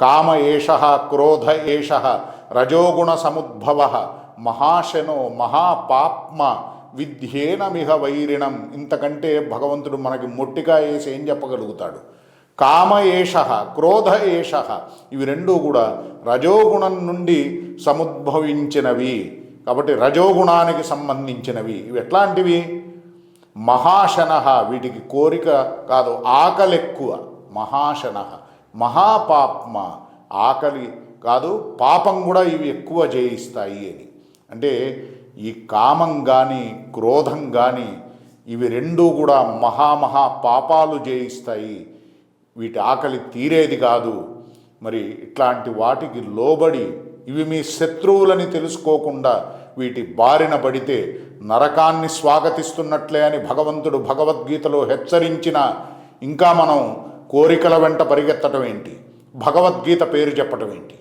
కామ ఏష క్రోధ ఏష రజోగుణ సముద్భవ మహాశనో మహాపాప్మ విద్యేనమిహ వైరిణం. ఇంతకంటే భగవంతుడు మనకి మొట్టిగా వేసి ఏం చెప్పగలుగుతాడు? కామ ఏష క్రోధ ఏష ఇవి రెండూ కూడా రజోగుణం నుండి సముద్భవించినవి. కాబట్టి రజోగుణానికి సంబంధించినవి. ఇవి ఎట్లాంటివి? మహాశన వీటికి కోరిక కాదు ఆకలెక్కువ. మహాశన. మహాపాప్మ ఆకలి కాదు పాపం కూడా ఇవి ఎక్కువ చేయిస్తాయి అని. అంటే ఈ కామం కానీ క్రోధం కానీ ఇవి రెండూ కూడా మహామహా పాపాలు చేయిస్తాయి వీటి ఆకలి తీరేది కాదు. మరి ఇట్లాంటి వాటికి లోబడి ఇవి మీ శత్రువులని తెలుసుకోకుండా వీటి బారిన పడితే నరకాన్ని స్వాగతిస్తున్నట్లే అని భగవంతుడు భగవద్గీతలో హెచ్చరించిన ఇంకా మనం కోరికల వెంట పరిగెత్తటం ఏంటి? భగవద్గీత పేరు చెప్పటం ఏంటి?